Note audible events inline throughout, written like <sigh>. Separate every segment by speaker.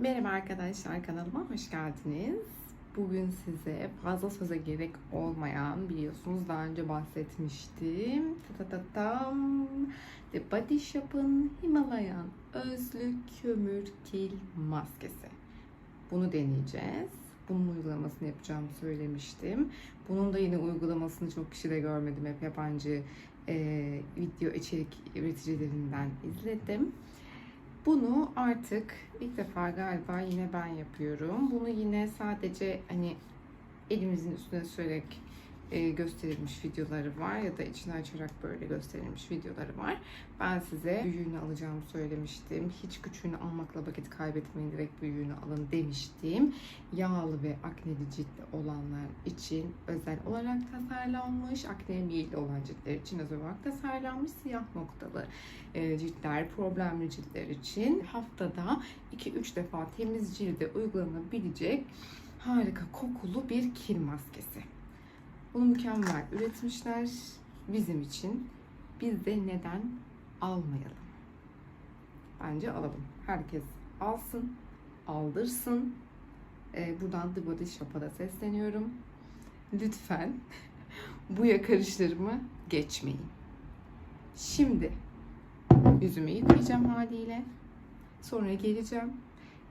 Speaker 1: Merhaba arkadaşlar kanalıma hoş geldiniz. Bugün size fazla söze gerek olmayan biliyorsunuz daha önce bahsetmiştim. Ta ta ta tam. The Body Shop'ın Himalayan özlü kömür kil maskesi. Bunu deneyeceğiz. Bunun uygulamasını yapacağımı söylemiştim. Bunun da yine uygulamasını çok kişi de görmedim. Hep yabancı e, video içerik üreticilerinden izledim. Bunu artık ilk defa galiba yine ben yapıyorum. Bunu yine sadece hani elimizin üstüne sürerek e, gösterilmiş videoları var ya da içini açarak böyle gösterilmiş videoları var. Ben size büyüğünü alacağımı söylemiştim. Hiç küçüğünü almakla vakit kaybetmeyin direkt büyüğünü alın demiştim. Yağlı ve akneli ciltli olanlar için özel olarak tasarlanmış. Akneye meyilli olan ciltler için özel olarak tasarlanmış siyah noktalı e, ciltler, problemli ciltler için haftada 2-3 defa temiz cilde uygulanabilecek harika kokulu bir kil maskesi. Bunu mükemmel üretmişler bizim için. Biz de neden almayalım? Bence alalım. Herkes alsın, aldırsın. Ee, buradan The Body Shop'a da sesleniyorum. Lütfen <laughs> bu yakarışlarımı geçmeyin. Şimdi yüzümü yıkayacağım haliyle. Sonra geleceğim.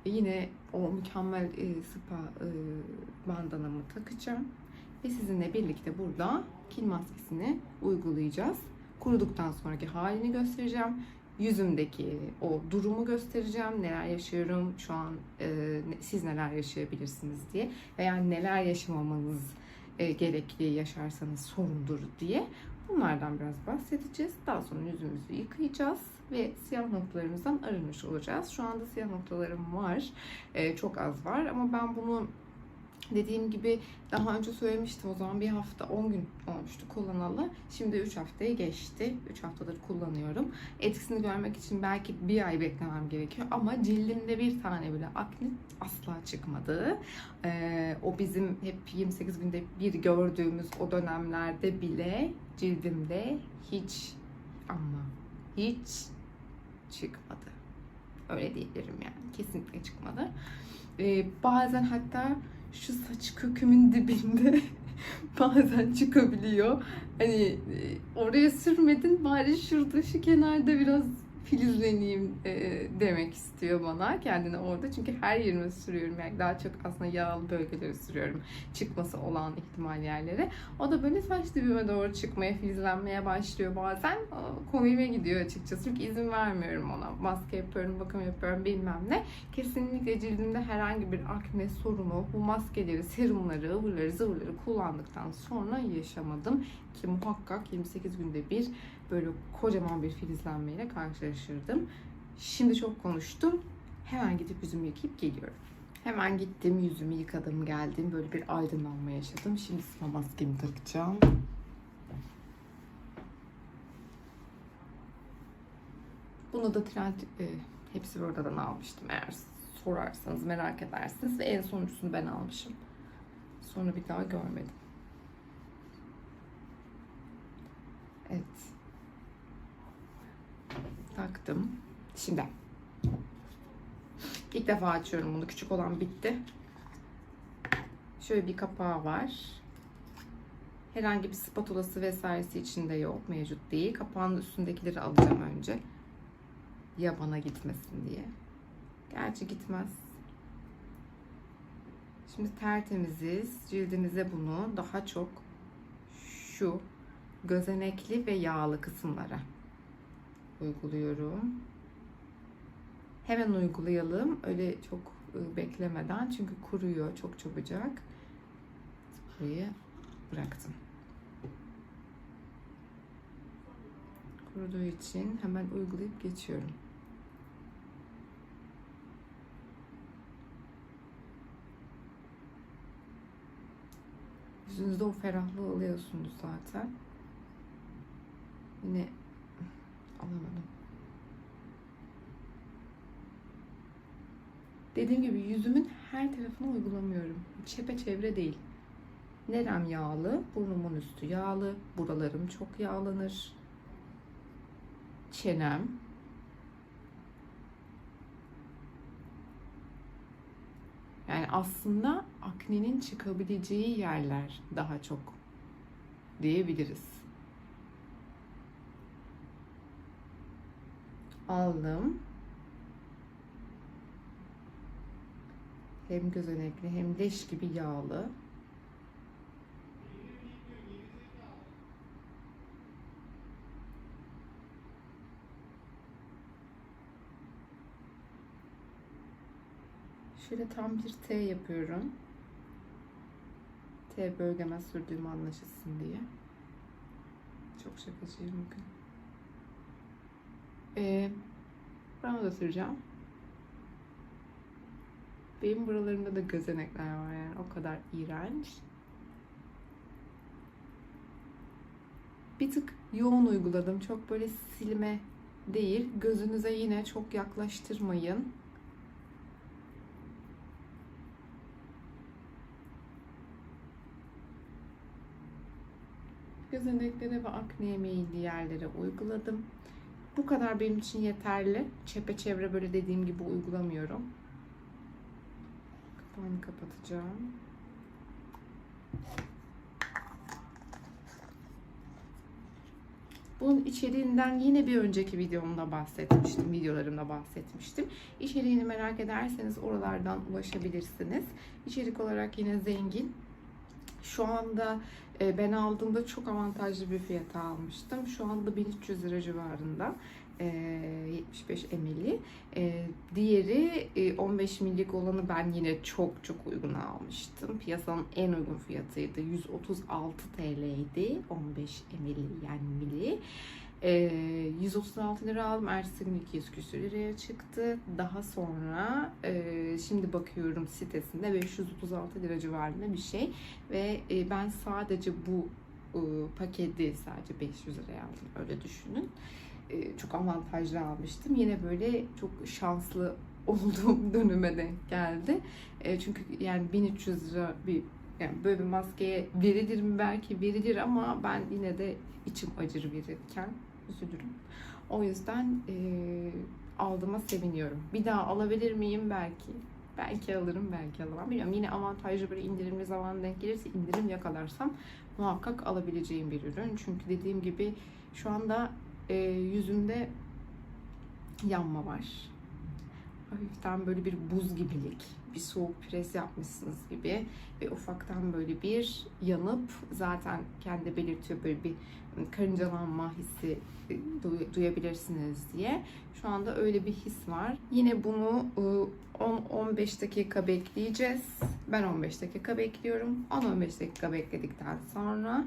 Speaker 1: Yine o mükemmel e, spa e, bandanamı takacağım. Ve sizinle birlikte burada kil maskesini uygulayacağız. Kuruduktan sonraki halini göstereceğim. Yüzümdeki o durumu göstereceğim. Neler yaşıyorum şu an, e, siz neler yaşayabilirsiniz diye. Veya neler yaşamamanız e, gerekli yaşarsanız sorundur diye. Bunlardan biraz bahsedeceğiz. Daha sonra yüzümüzü yıkayacağız ve siyah noktalarımızdan arınmış olacağız. Şu anda siyah noktalarım var. E, çok az var ama ben bunu Dediğim gibi daha önce söylemiştim o zaman bir hafta 10 gün olmuştu kullanalı. Şimdi 3 haftayı geçti. 3 haftadır kullanıyorum. Etkisini görmek için belki bir ay beklemem gerekiyor. Ama cildimde bir tane bile akne asla çıkmadı. Ee, o bizim hep 28 günde bir gördüğümüz o dönemlerde bile cildimde hiç ama hiç çıkmadı. Öyle diyebilirim yani. Kesinlikle çıkmadı. Ee, bazen hatta şu saç kökümün dibinde <laughs> bazen çıkabiliyor. Hani e, oraya sürmedin bari şurada şu kenarda biraz filizleneyim e, demek istiyor bana kendine orada. Çünkü her yerime sürüyorum. Yani daha çok aslında yağlı bölgeleri sürüyorum. Çıkması olan ihtimal yerlere. O da böyle saç dibime doğru çıkmaya, filizlenmeye başlıyor bazen. O, komiğime gidiyor açıkçası. Çünkü izin vermiyorum ona. Maske yapıyorum, bakım yapıyorum bilmem ne. Kesinlikle cildimde herhangi bir akne sorunu bu maskeleri, serumları, ıvırları, zıvırları kullandıktan sonra yaşamadım. Ki muhakkak 28 günde bir böyle kocaman bir filizlenmeyle karşılaşırdım. Şimdi çok konuştum. Hemen gidip yüzümü yıkayıp geliyorum. Hemen gittim, yüzümü yıkadım, geldim. Böyle bir aydınlanma yaşadım. Şimdi spa maskemi takacağım. Bunu da trend e, hepsi buradan almıştım eğer sorarsanız merak edersiniz ve en sonuncusunu ben almışım. Sonra bir daha görmedim. Evet. Taktım. Şimdi. İlk defa açıyorum bunu. Küçük olan bitti. Şöyle bir kapağı var. Herhangi bir spatulası vesairesi içinde yok. Mevcut değil. Kapağın üstündekileri alacağım önce. Ya bana gitmesin diye. Gerçi gitmez. Şimdi tertemiziz. Cildimize bunu daha çok şu gözenekli ve yağlı kısımlara uyguluyorum. Hemen uygulayalım. Öyle çok ıı, beklemeden çünkü kuruyor çok çabucak. Burayı bıraktım. Kuruduğu için hemen uygulayıp geçiyorum. Yüzünüzde o ferahlığı alıyorsunuz zaten. Yine alamadım. Dediğim gibi yüzümün her tarafına uygulamıyorum. Çepeçevre değil. Nerem yağlı, burnumun üstü yağlı, buralarım çok yağlanır. Çenem, Yani aslında aknenin çıkabileceği yerler daha çok diyebiliriz. Aldım. Hem gözenekli hem leş gibi yağlı. Şöyle tam bir T yapıyorum. T bölgeme sürdüğüm anlaşılsın diye. Çok şakacıyım bugün. Ee, ben da süreceğim. Benim buralarımda da gözenekler var yani o kadar iğrenç. Bir tık yoğun uyguladım. Çok böyle silme değil. Gözünüze yine çok yaklaştırmayın. Gözeneklere ve akneye meyilli yerlere uyguladım. Bu kadar benim için yeterli. Çepeçevre böyle dediğim gibi uygulamıyorum. Kapağını kapatacağım. Bunun içeriğinden yine bir önceki videomda bahsetmiştim, videolarımda bahsetmiştim. İçeriğini merak ederseniz oralardan ulaşabilirsiniz. İçerik olarak yine zengin. Şu anda e, ben aldığımda çok avantajlı bir fiyata almıştım. Şu anda 1300 lira civarında. E, 75 ml'li. E, diğeri e, 15 millik olanı ben yine çok çok uygun almıştım. Piyasanın en uygun fiyatıydı. 136 TL'ydi. 15 ml yani mili. E, 136 lira aldım. Ertesi gün 200 küsür liraya çıktı. Daha sonra e, şimdi bakıyorum sitesinde 536 lira civarında bir şey. Ve e, ben sadece bu e, paketi sadece 500 liraya aldım. Öyle düşünün. E, çok avantajlı almıştım. Yine böyle çok şanslı <laughs> olduğum döneme denk geldi. E, çünkü yani 1300 lira bir yani böyle bir maskeye verilir mi belki verilir ama ben yine de içim acır verirken üzülürüm. O yüzden e, aldığıma seviniyorum. Bir daha alabilir miyim belki? Belki alırım, belki alamam. Bilmiyorum. Yine avantajlı böyle indirimli zaman denk gelirse indirim yakalarsam muhakkak alabileceğim bir ürün. Çünkü dediğim gibi şu anda e, yüzümde yanma var. Hafiften böyle bir buz gibilik, bir soğuk pres yapmışsınız gibi ve ufaktan böyle bir yanıp zaten kendi belirtiyor böyle bir karıncalanma hissi e, duy- duyabilirsiniz diye. Şu anda öyle bir his var. Yine bunu e, 10-15 dakika bekleyeceğiz. Ben 15 dakika bekliyorum. 10-15 dakika bekledikten sonra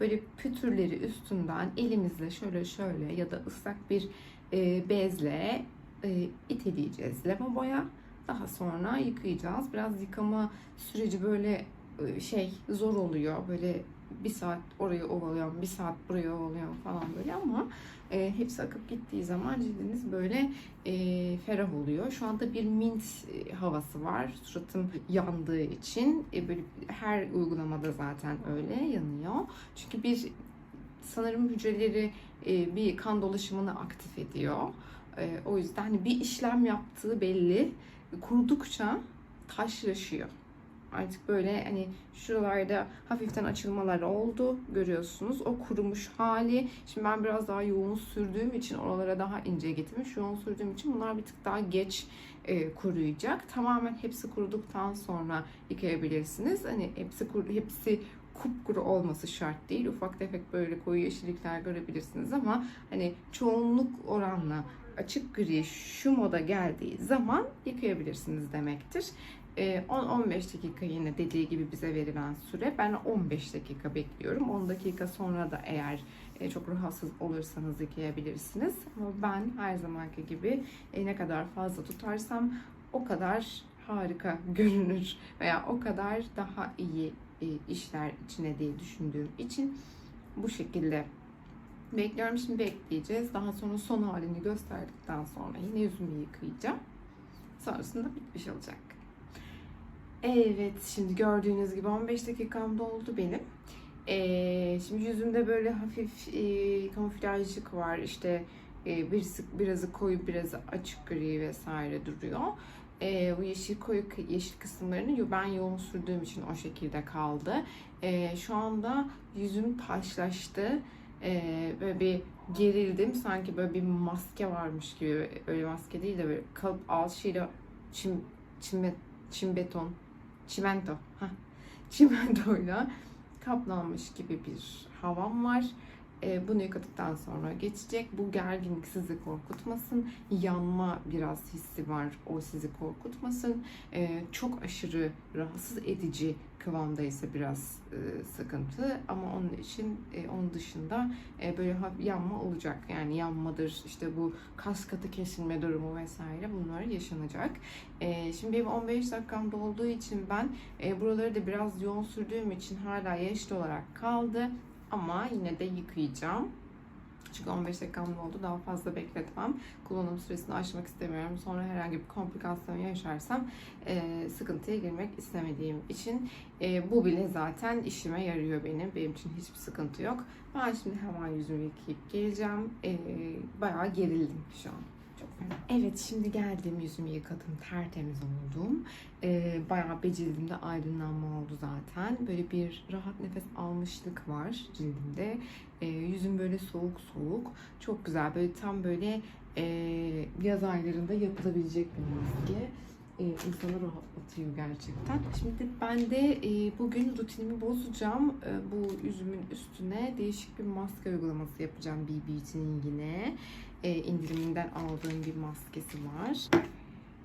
Speaker 1: böyle pütürleri üstünden elimizle şöyle şöyle ya da ıslak bir e, bezle e, iteleyeceğiz lavaboya. Daha sonra yıkayacağız. Biraz yıkama süreci böyle e, şey zor oluyor. Böyle bir saat orayı ovalıyorum, bir saat burayı ovalıyorum falan böyle ama e, hepsi akıp gittiği zaman cildiniz böyle e, ferah oluyor. Şu anda bir mint e, havası var. Suratım yandığı için e, böyle her uygulamada zaten öyle yanıyor. Çünkü bir sanırım hücreleri e, bir kan dolaşımını aktif ediyor. E, o yüzden hani bir işlem yaptığı belli. Kurudukça taşlaşıyor. Artık böyle hani şuralarda hafiften açılmalar oldu görüyorsunuz. O kurumuş hali. Şimdi ben biraz daha yoğun sürdüğüm için oralara daha ince getirmiş. Yoğun sürdüğüm için bunlar bir tık daha geç e, kuruyacak. Tamamen hepsi kuruduktan sonra yıkayabilirsiniz. Hani hepsi kuru, hepsi kupkuru olması şart değil. Ufak tefek böyle koyu yeşillikler görebilirsiniz ama hani çoğunluk oranla açık gri şu moda geldiği zaman yıkayabilirsiniz demektir. Ee, 10-15 dakika yine dediği gibi bize verilen süre. Ben 15 dakika bekliyorum. 10 dakika sonra da eğer e, çok rahatsız olursanız yıkayabilirsiniz. Ama ben her zamanki gibi e, ne kadar fazla tutarsam o kadar harika görünür veya o kadar daha iyi e, işler içine diye düşündüğüm için bu şekilde bekliyorum. Şimdi bekleyeceğiz. Daha sonra son halini gösterdikten sonra yine yüzümü yıkayacağım. Sonrasında bitmiş olacak. Evet, şimdi gördüğünüz gibi 15 dakikam doldu benim. Ee, şimdi yüzümde böyle hafif e, kamuflajlık var. İşte e, birisi, birazı koyu, birazı açık gri vesaire duruyor. e, bu yeşil koyu yeşil kısımlarını ben yoğun sürdüğüm için o şekilde kaldı. E, şu anda yüzüm taşlaştı. E, böyle bir gerildim. Sanki böyle bir maske varmış gibi. Öyle maske değil de böyle kalıp alçıyla çim, çime, çim beton, çimento. Heh. <laughs> Çimentoyla kaplanmış gibi bir havam var. E, bunu yıkadıktan sonra geçecek. Bu gerginlik sizi korkutmasın. Yanma biraz hissi var. O sizi korkutmasın. E, çok aşırı rahatsız edici kıvamdaysa biraz e, sıkıntı. Ama onun için e, onun dışında e, böyle yanma olacak. Yani yanmadır, işte bu kas katı kesilme durumu vesaire bunlar yaşanacak. E, şimdi benim 15 dakikam dolduğu için ben buraları da biraz yoğun sürdüğüm için hala yeşil olarak kaldı. Ama yine de yıkayacağım. Çünkü 15 dakikam oldu. Daha fazla bekletmem. Kullanım süresini aşmak istemiyorum. Sonra herhangi bir komplikasyon yaşarsam e, sıkıntıya girmek istemediğim için e, bu bile zaten işime yarıyor benim. Benim için hiçbir sıkıntı yok. Ben şimdi hemen yüzümü yıkayıp geleceğim. E, bayağı gerildim şu an. Evet şimdi geldim yüzümü yıkadım. Tertemiz oldum. E, bayağı bir cildimde aydınlanma oldu zaten. Böyle bir rahat nefes almışlık var cildimde. E, yüzüm böyle soğuk soğuk. Çok güzel. Böyle tam böyle e, yaz aylarında yapılabilecek bir maske. E, insanı rahatlatıyor gerçekten. Şimdi ben de e, bugün rutinimi bozacağım. E, bu yüzümün üstüne değişik bir maske uygulaması yapacağım BB'nin yine. E, indiriminden aldığım bir maskesi var.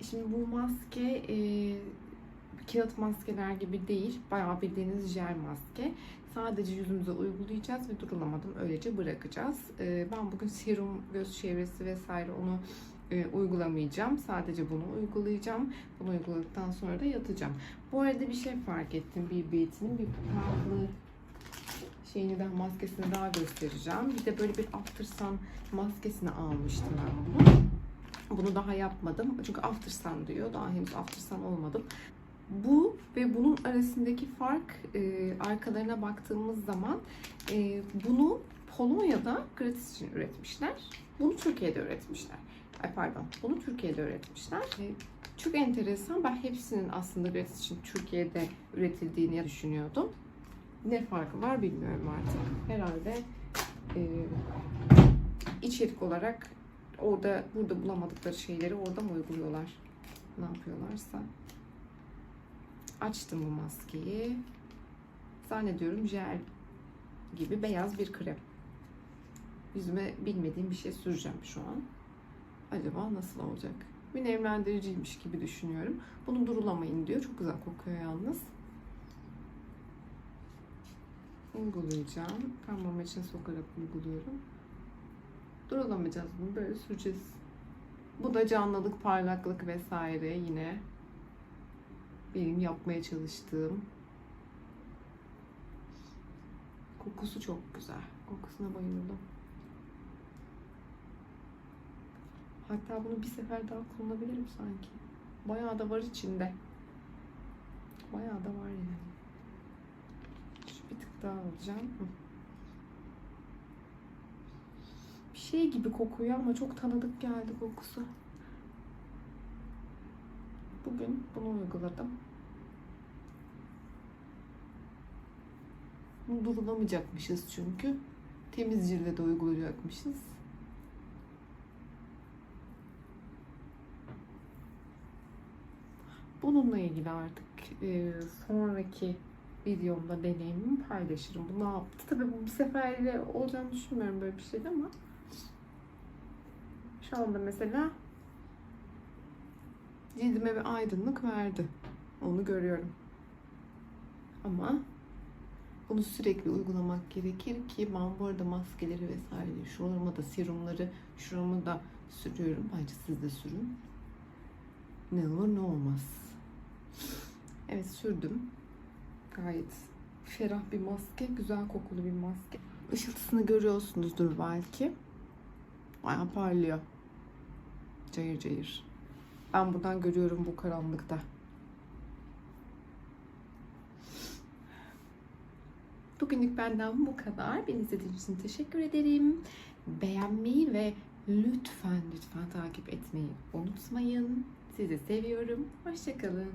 Speaker 1: Şimdi bu maske e, kağıt maskeler gibi değil. Bayağı bildiğiniz jel maske. Sadece yüzümüze uygulayacağız ve durulamadan öylece bırakacağız. E, ben bugün serum, göz çevresi vesaire onu e, uygulamayacağım. Sadece bunu uygulayacağım. Bunu uyguladıktan sonra da yatacağım. Bu arada bir şey fark ettim. Bir BB'nin bir farklı şeyini daha maskesini daha göstereceğim. Bir de böyle bir after sun maskesini almıştım ben bunu. Bunu daha yapmadım. Çünkü after sun diyor. Daha henüz after sun olmadım. Bu ve bunun arasındaki fark e, arkalarına baktığımız zaman e, bunu Polonya'da gratis için üretmişler. Bunu Türkiye'de üretmişler. Ay pardon. Bunu Türkiye'de üretmişler. E, çok enteresan. Ben hepsinin aslında gratis için Türkiye'de üretildiğini düşünüyordum. Ne farkı var bilmiyorum artık. Herhalde e, içerik olarak orada burada bulamadıkları şeyleri orada mı uyguluyorlar? Ne yapıyorlarsa. Açtım bu maskeyi. Zannediyorum jel gibi beyaz bir krem. Yüzüme bilmediğim bir şey süreceğim şu an. Acaba nasıl olacak? Bir nemlendiriciymiş gibi düşünüyorum. Bunu durulamayın diyor. Çok güzel kokuyor yalnız. Uygulayacağım. Parmağım için sokarak uyguluyorum. Durulamayacağız bunu. Böyle süreceğiz. Bu da canlılık, parlaklık vesaire yine benim yapmaya çalıştığım. Kokusu çok güzel. Kokusuna bayıldım. Hatta bunu bir sefer daha kullanabilirim sanki. Bayağı da var içinde. Bayağı da var yani. Daha alacağım. Bir şey gibi kokuyor ama çok tanıdık geldi kokusu. Bugün bunu uyguladım. Durulamayacakmışız çünkü. Temiz cilde de uygulayacakmışız. Bununla ilgili artık e, sonraki videomda deneyimimi paylaşırım. Bu ne yaptı? Tabii bu bir seferle olacağını düşünmüyorum böyle bir şeyde ama şu anda mesela cildime bir aydınlık verdi. Onu görüyorum. Ama bunu sürekli uygulamak gerekir ki ben bu arada maskeleri vesaire şurama da serumları şurama da sürüyorum. Bence siz de sürün. Ne olur ne olmaz. Evet sürdüm. Gayet ferah bir maske, güzel kokulu bir maske. Işıltısını görüyorsunuzdur belki. Bayağı parlıyor. Cayır cayır. Ben buradan görüyorum bu karanlıkta. Bugünlük benden bu kadar. Beni izlediğiniz için teşekkür ederim. Beğenmeyi ve lütfen lütfen takip etmeyi unutmayın. Sizi seviyorum. Hoşçakalın.